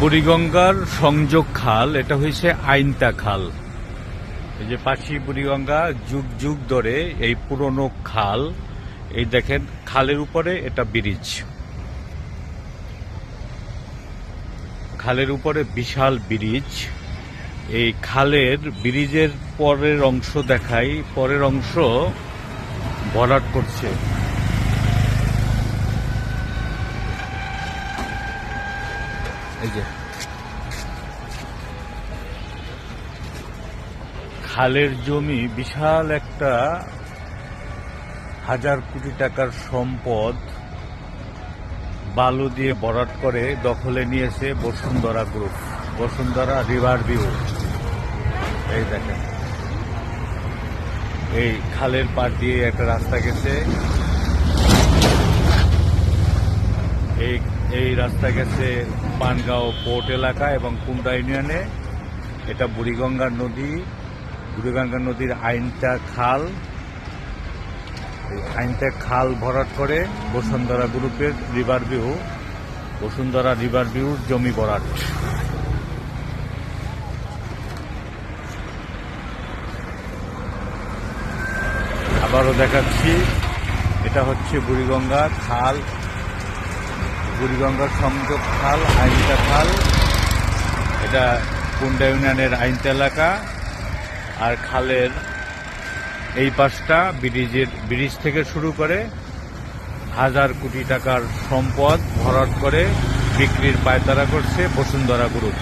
বুড়িগঙ্গার সংযোগ খাল, এটা হয়েছে আইনতা খাল। এই যে পাশি বুড়িগঙ্গা যুগ যুগ ধরে এই পুরনো খাল, এই দেখেন খালের উপরে এটা ব্রিজ। খালের উপরে বিশাল ব্রিজ। এই খালের ব্রিজের পরের অংশ দেখাই, পরের অংশ ভরাট করছে। যে। খালের জমি বিশাল একটা হাজার কোটি টাকার সম্পদ বালু দিয়ে বরাট করে দখলে নিয়েছে Bashundhara group. Bashundhara river view. এই দেখেন। এই খালের পাড় দিয়ে একটা রাস্তা গেছে। এই রাস্তা গেছে পানগাঁও পোর্ট এলাকা এবং কুন্ডা ইউনিয়নে। এটা বুড়িগঙ্গার নদী। বুড়িগঙ্গা নদীর আইনটা খাল। আইনটা খাল ভরাট করে বসুন্ধরা গ্রুপের রিভার ভিউ। বসুন্ধরা রিভার ভিউর জমি ভরাট। আবারও দেখাচ্ছি, এটা হচ্ছে বুড়িগঙ্গা খাল। বুড়িগঙ্গার সংযোগ খাল, আইনটা খাল। এটা কুন্ডা ইউনিয়নের আইনতা এলাকা। আর খালের এই পাশটা ব্রিজের, ব্রিজ থেকে শুরু করে হাজার কোটি টাকার সম্পদ ভরাট করে বিক্রির পায়তারা করছে বসুন্ধরা গ্রুপ